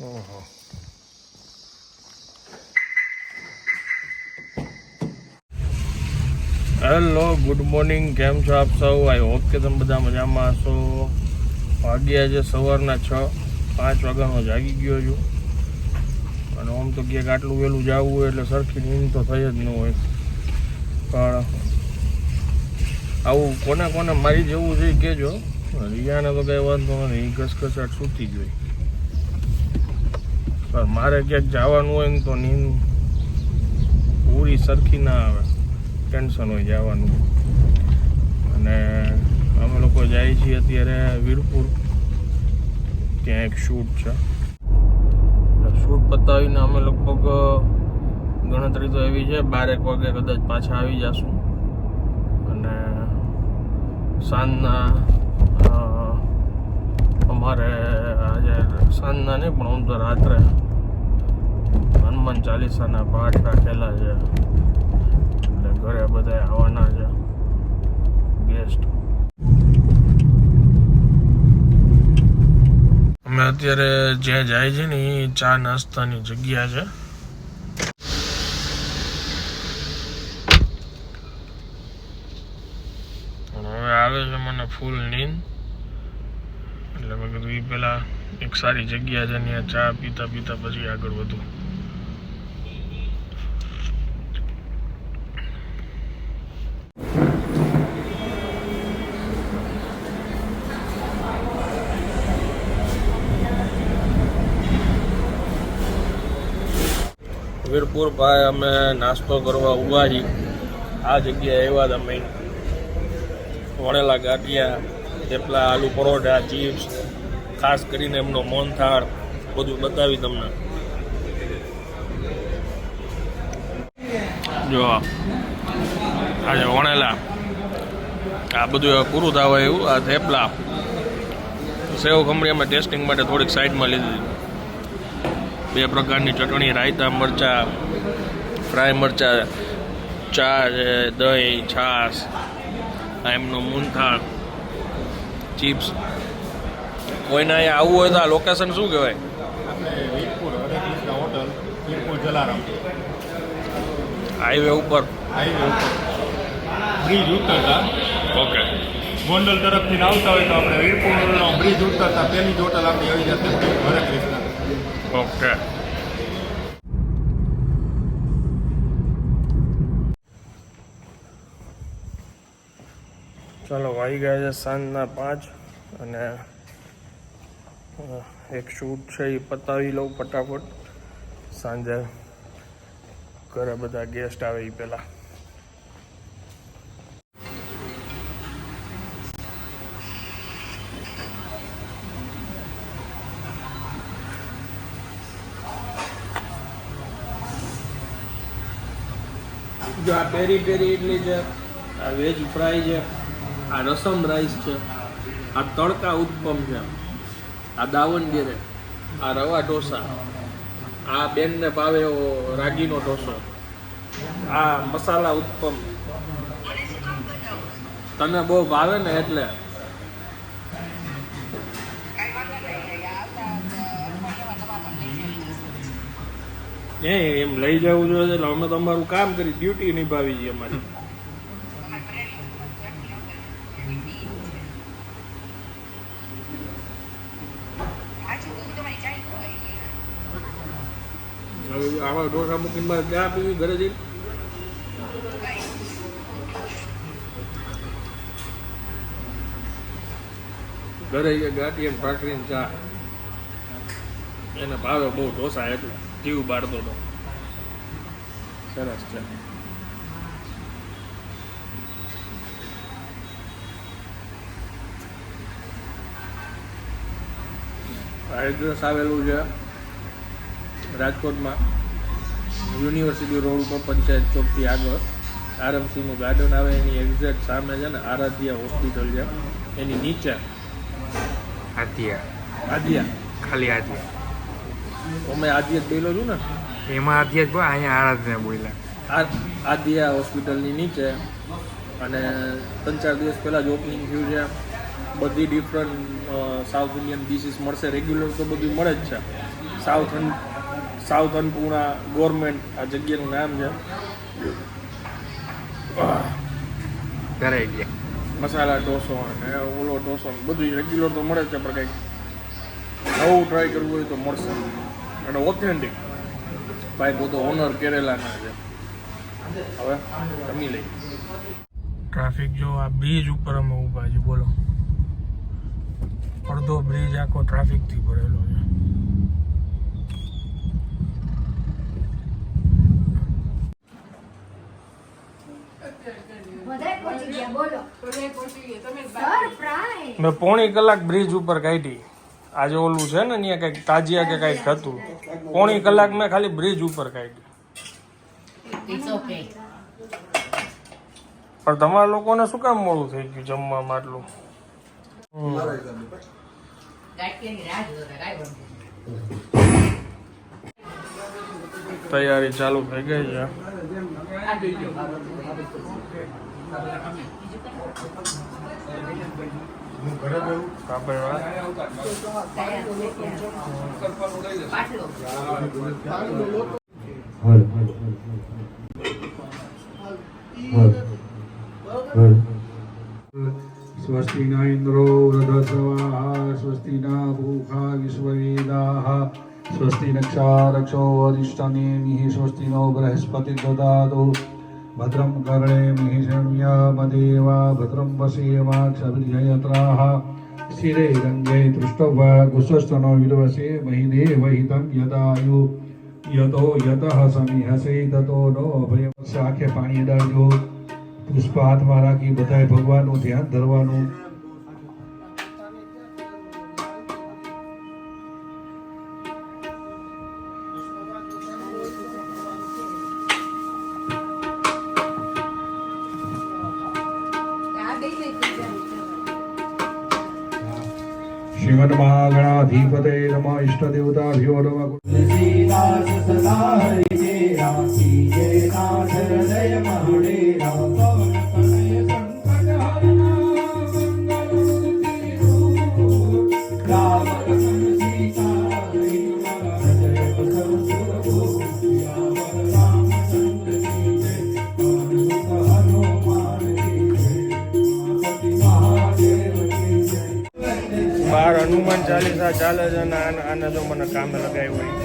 ઓહો hello, good morning. કેમ છો આપ સૌ? આઈ હોપ કે તમે બધા મજામાં હશો. વાગ્યા છે સવારના છ. પાંચ વાગ્યાનો જાગી ગયો છું. અને આમ તો ક્યાંક આટલું વહેલું જવું હોય એટલે સરખી નીંદ તો થઈ જ ન હોય. પણ આવું કોને કોને મારી જેવું છે કહેજો. રિયાને તો કંઈ વાંધો નથી ઘસઘસાટ સૂતી જ હોય. પણ મારે ક્યાંક જવાનું હોય ને તો નીંદ પૂરી સરખી ના આવે. ટેન્શન હોય જવાનું. અને અમે લોકો જાય છીએ અત્યારે વીરપુર. ત્યાં એક શૂટ છે. શૂટ પતાવીને અમે લગભગ ગણતરી તો એવી છે, બારેક વાગે કદાચ પાછા આવી જશું. અને સાંજના અમારે આજે સાંજના નહીં પણ આમ તો રાત્રે હનુમાન ચાલીસાના પાઠ રાખેલા છે. એટલે ઘરે બધા આવવાના છે. ગેસ્ટ અમે અત્યારે જ્યાં જાય છે ને, એ ચા નાસ્તાની જગ્યા છે. હવે આવે છે મને ફૂલ નીંદ. એટલે મેં કીધું એ પેલા એક સારી જગ્યા છે ને ચા પીતા પીતા પછી આગળ વધું. વીરપુર ભાઈ અમે નાસ્તો કરવા ઊભા છીએ. આ જગ્યાએ આવ્યા હતા મેઇન વણેલા ગાંઠિયા, થેપલા, આલુ પરોઠા ચિપ્સ ખાસ કરીને એમનો મોહનથાળ, બધું બતાવી તમને. જો આજે વણેલા, આ બધું પૂરું થવા એવું આ થેપલા. સેવ ખમણી અમે ટેસ્ટિંગ માટે થોડીક સાઈડમાં લીધી. બે પ્રકારની ચટણી રાયતા મરચા ફ્રાય મરચા ચા છે દહીં છાશ એમનો મૂનથાળ ચિપ્સ. કોઈને અહીંયા આવવું હોય તો આ લોકેશન શું કહેવાય? હાઈવે ઉપર. હાઈવે ઉપર બ્રિજ ઉતરતા. ઓકે ગોંડલ તરફથી આવતા હોય તો આપણે વીરપુરનો બ્રિજ ઉતરતા. પહેલી જ હોટલ આપણી આવી જશે. ઓકે ચાલો વાઈ ગયા છે સાંજના પાંચ અને એક શૂટ છે એ પતાવી લઉં ફટાફટ. સાંજે ઘરે બધા ગેસ્ટ આવે એ પહેલાં. જો આ પેરી પેરી ઇડલી છે, આ વેજ ફ્રાય છે, આ રસમ રાઈસ છે, આ તડકા ઉત્પમ છે, આ દાવણગીરે આ રવા ઢોસા, આ બેનને ભાવે એવો રાગીનો ઢોસો, આ મસાલા ઉત્પમ. તને બહુ ભાવે ને એટલે એમ લઈ જવું જોઈએ એટલે અમે તમારું કામ કરી ડ્યુટી નિભાવી છે અમારી. આવા ઢોસા મૂકીને મારે ચા પીવી ઘરે જઈને? ઘરે ગાંઠી ભાખરી ને ચા. એને ભાવે બહુ ઢોસા એટલે જીવ બાળતો હતો. સરસ છે. એડ્રેસ આવેલું છે રાજકોટમાં યુનિવર્સિટી રોડ ઉપર પંચાયત ચોકથી આગળ. આરએમસીનું ગાર્ડન આવે એની એક્ઝેક્ટ સામે છે ને આરાધ્યા હોસ્પિટલ છે. એની નીચે. આદિયા. આદિયા. ખાલી આદિયા. અમે આદ્યા જ બોલ્યો છું ને. એમાં આદિયા જ બોલ અહીંયા આરાધના બોલ્યા. આદિયા હોસ્પિટલની નીચે. અને ત્રણ ચાર દિવસ પહેલાં જ ઓપનિંગ થયું છે. બધી ડિફરન્ટ સાઉથ ઇન્ડિયન ડિશિસ મળશે. રેગ્યુલર તો બધું મળે જ છે. સાઉથ સાઉથ અન્નપૂર્ણા ગવર્મેન્ટ આ જગ્યાનું નામ છે. ઘરે ગયા. મસાલા ઢોસો અને ઓલો ઢોસો બધું રેગ્યુલર તો મળે જ છે પણ કંઈક નવું ટ્રાય કરવું હોય તો મળશે. અને ઓથેન્ટિક ભાઈ પોતો ઓનર કેરેલાના છે. હવે જમી લઈ. ટ્રાફિક જો આ બ્રિજ ઉપર અમે ઊભા છે બોલો. અડધો બ્રિજ આખો ટ્રાફિકથી ભરેલો છે. બધાય પહોંચી ગયા બોલો. સરપ્રાઈઝ મેં પોણી કલાક બ્રિજ ઉપર કાઢી. આજે ઓલું છે ને અહીંયા કંઈક તાજિયા કે કંઈક હતું. પોણી કલાક મેં ખાલી બ્રિજ ઉપર કાઢી પણ તમારા લોકોને શું કામ મોડું થઈ ગયું જમવામાં આટલું? તૈયારી ચાલુ થઈ ગઈ છે. હું ઘરે રહ્યું સ્વસ્તિ ના ઇન્દ્રો રથસવા સ્વસ્તિ ના ભૂખા વિશ્વવેદા સ્વસ્તિ નક્ષા રક્ષો સ્વસ્તિ નો બૃહસ્પતિ દદાતુ भद्रं कर्णेमिः शृण्वदेवा भद्रं वसेमाक्षभिर्जयत्राः शिरे रङ्गे दृष्टवा कुशस्तनो विलवसे महिदेवहितं यदायु यतो यतः समिहसे ततो नो અભય આંખે પાણી અડાડજો પુષ્પ હાથમાં રાખી બધાય ભગવાનનું ધ્યાન ધરવાનું શ્રીમદ મહાગણાધિપતે નમ ઇષ્ટદેવતાભ્યો નમ બહાર ચાલે છે અને આને તો મને કામે લગાવ્યું હોય.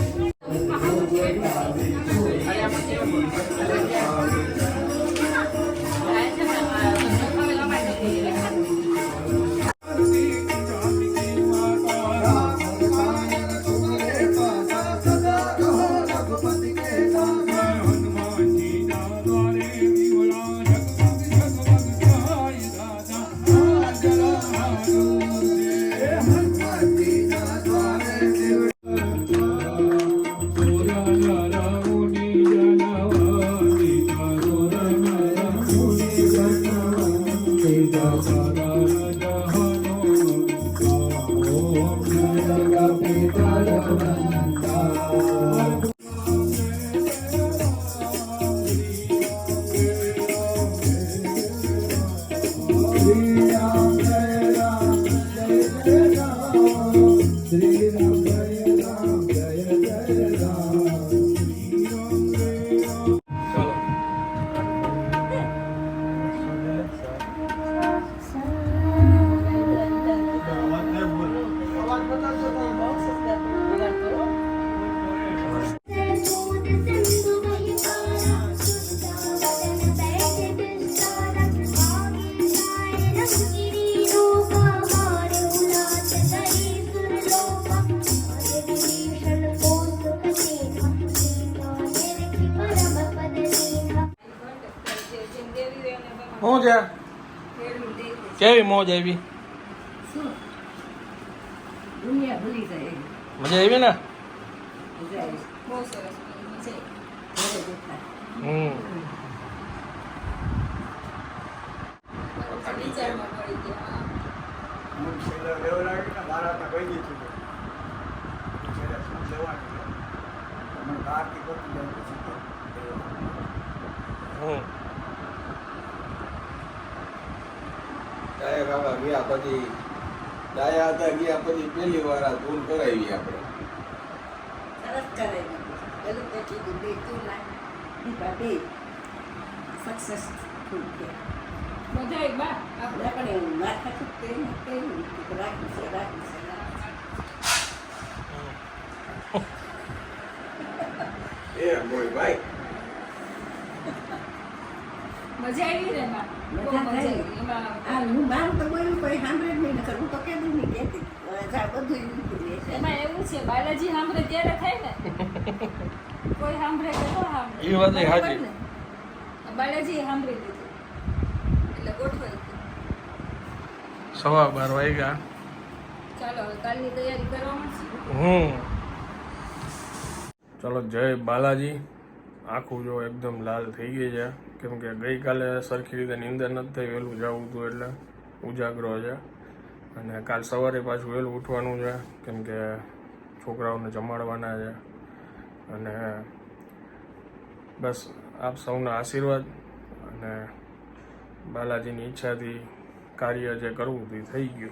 શું છે? કેવી મોજ આવી? દુનિયા ભૂલી જાય મજા આવી ને? હમ. વિચારમાં પડી ગયા. હમ. ડાયા ગયા પછી ડાયા હતા ગયા પછી પહેલી વાર આ ધૂન કરાવી આપણે. સરસ કરે પેલું તે કીધું બે તું ના બે સક્સેસફુલ કે. બધા એક બા. આપણે પણ એવું માથા ચૂકતે કેવું રાખ્યું છે રાખ્યું છે મજા આવી ને એમાં? મજા મજા આવી. એમાં હું મારું તો બોલ્યું કોઈ સાંભળે જ નહીં નકર હું તો કેમ નહીં કહેતી બધું. એમાં એવું છે બાલાજી સાંભળે ત્યારે થાય ને? કોઈ સાંભળે કે ન સાંભળે. એ વાત ને? બાલાજી સાંભળી લીધું. એટલે ગોઠવાઈ ગયું. સવા બાર વાગ્યા. ચાલો હવે કાલની તૈયારી કરવા મળશે. હમ. ચલો જય બાલાજી. આખું જો એકદમ લાલ થઈ ગઈ છે. કેમ કે ગઈકાલે સરખી રીતે નિંદર નથી થઈ, વહેલું જવું હતું એટલે ઉજાગરો છે. અને કાલ સવારે પાછું વહેલું ઉઠવાનું છે, કેમ કે છોકરાઓને જમાડવાના છે. અને બસ આપ સૌના આશીર્વાદ અને બાલાજીની ઈચ્છાથી કાર્ય જે કરવું તે થઈ ગયું.